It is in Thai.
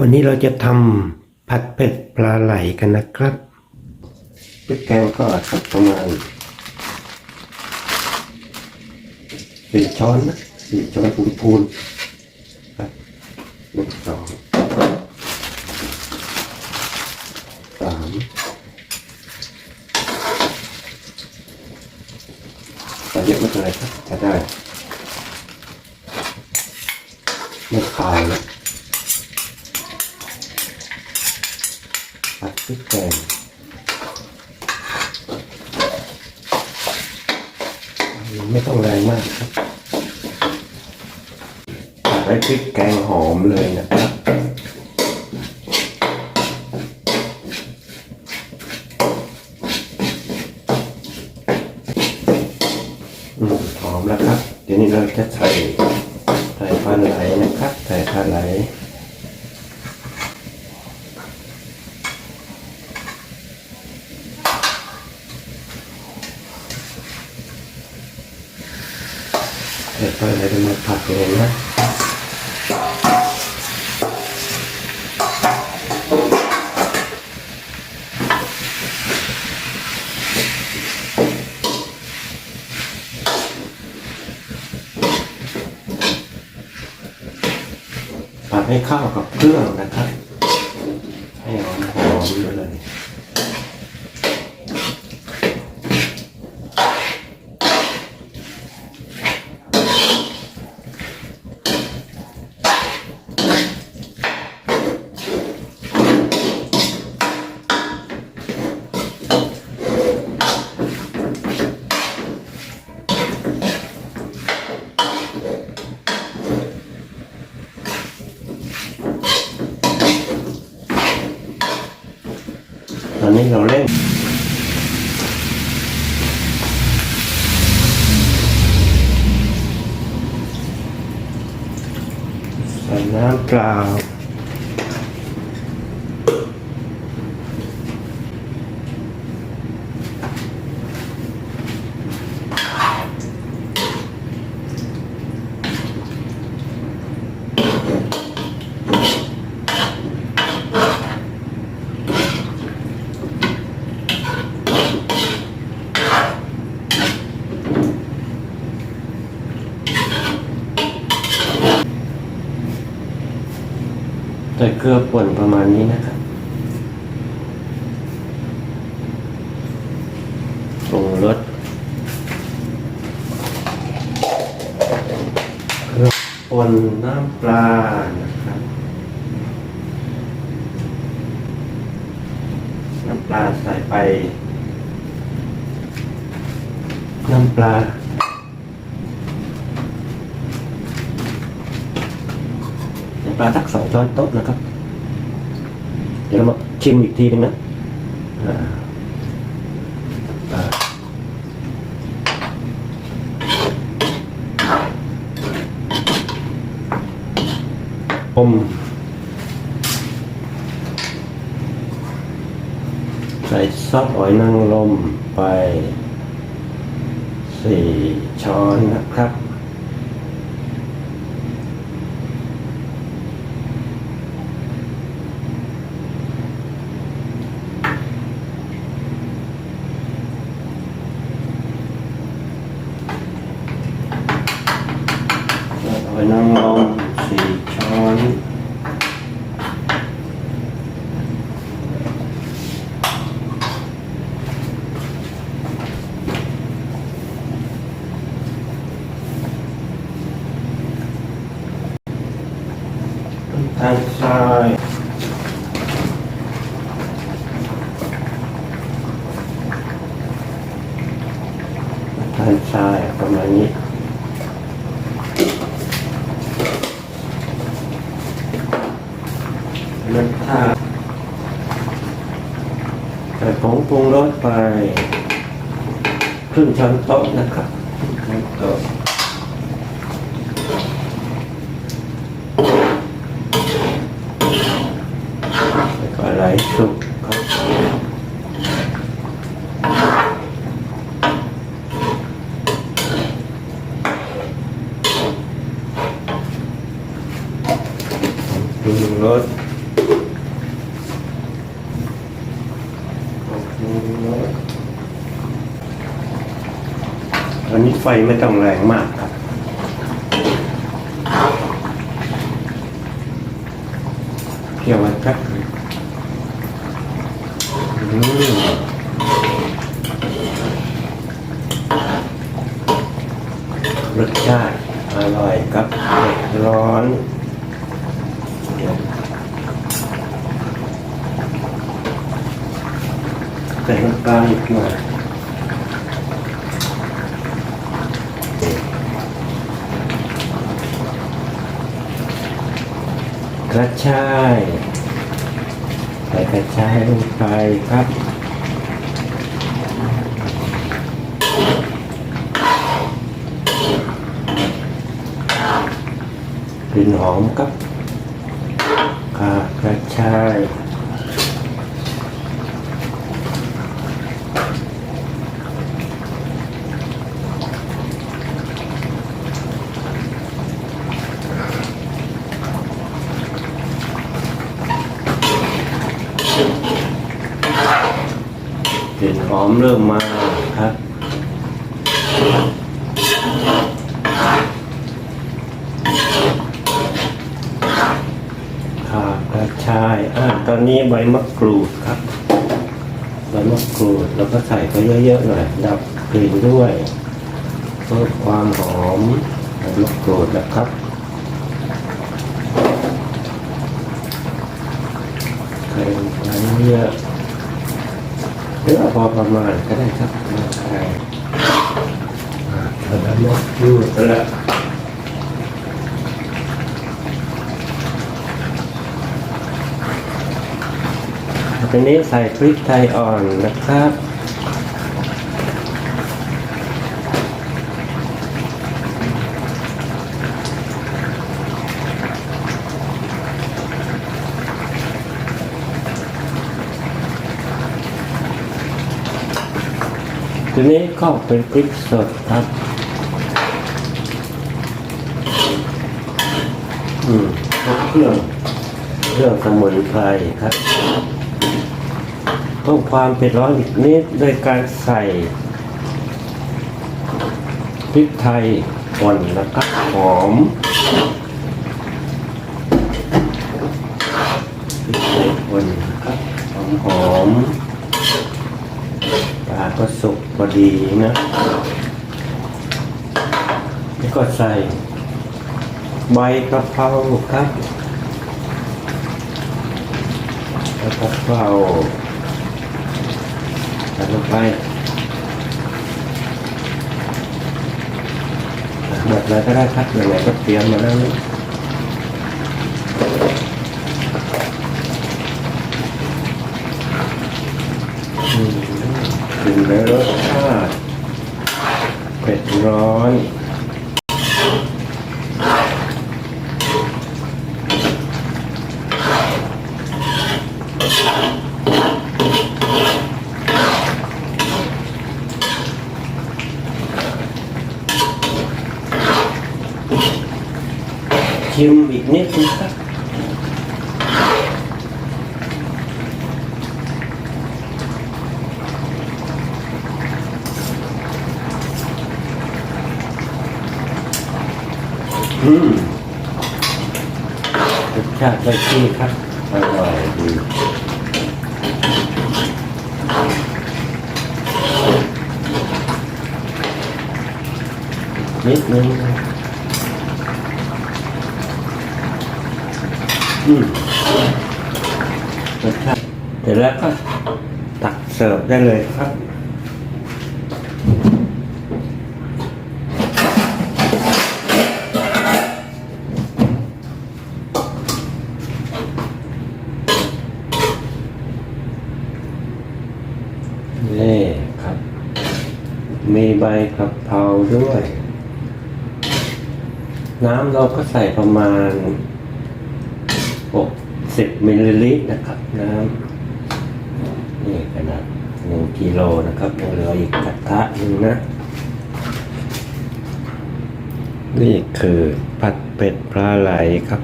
วันนี้เราจะทำผัดเผ็ดปลาไหลกันนะครับพริกแกงก็สักประมาณสี่ช้อนนะสี่ช้อนพูนๆครับหนึ่งสองสามใส่เยอะไม่เป็นไรครับจะได้ไม่ขาวนะ ผัดพริกแกง ไม่ต้องแรงมากครับใส่พริกแกงหอมเลยนะครับอืมหอมแล้วครับ เดี๋ยวนี้เราจะใส่ใส่ปลาไหลนะครับ ใส่ปลาไหล เดี๋ยวไปอะไรมาผัดเองนะผัดให้เข้ากับเครื่องนะครับ ให้หอมหอมๆเลย ตอนนี้เราเล่นใส่น้ำเปล่า ลือป่นประมาณนี้นะครับปรุงรสเกลือป่นน้ำปลานะครับน้ำปลาใส่ไป น้ำปลาน้ำปลาสักสองช้อนโต๊ะนะครับ เดี๋ยวเรามาชิมอีกทีนึงนะอมใส่ซอสหอยนางรมไปสี่ช้อนนะครับ หอยนางรมสี่ช้อน น้ำตาลทรายน้ำตาลทรายประมาณนี้น้ำตาลใส่ผงปรุงรสไปครึ่งช้อนโต๊ะนะครับครึ่งช้อนโต๊ะแล้วก็ไหลสุกครับปรุงรส วันนี้ไฟไม่ต้องแรงมากครับ เกี่ยวไว้ครับอืมรสชาติอร่อยครับร้อนเดี๋ยวใส่น้ำตาลอีกหน่อย กระชายใส่กระชายลงไปครับกลิ่นหอมครับกระชาย กลิ่นหอมเริ่มมาครับข่ากระชายอ่าตอนนี้ใบมะกรูดครับ ใบมะกรูดแล้วก็ใส่ไปเยอะๆหน่อยดับกลิ่นด้วยเพิ่มความหอมใบมะกรูดนะครับใส่ไปเยอะ รืออพอประมาณก็ได้ครับใส่อ่าใบมะกรูดละทีนี้ใส่พริกไทยอ่อนนะครับ ทีนี้ก็เป็นพริกสดครับ อืมเครื่องเครื่องสมุนไพรครับเพิ่มความเผ็ดร้อนอีกนิดโดยการใส่พริกไทยป่นนะครับหอมพริกไทยป่นนะครับหอมหอม ปลาก็สุกพอดีนะแล้วก็ใส่ใบกระเพราครับใบกะเพราใส่ลงไปแบบไหนก็ได้ครับอย่างไรก็เตรียมมาแล้วนี่อืมถึงแล้วรสชาติเผ็ด ร้อนชิมอีกนิดนึงค รับอืมรสชาติได้ที่ครับอร่อยดีนิดนึงอืมรสชาติเสร็จแล้วก็ตักเสิร์ฟได้เลยครับ นี่ครับ มี ใบกะเพราด้วย น้ำเราก็ใส่ประมาณ 60มิลลิลิตรนะครับ น้ำนี่ขนาดหนึ่งกิโลนะครับยังเหลืออีกกระทะหนึ่งนะ นี่คือผัดเป็ดปลาไหลครับ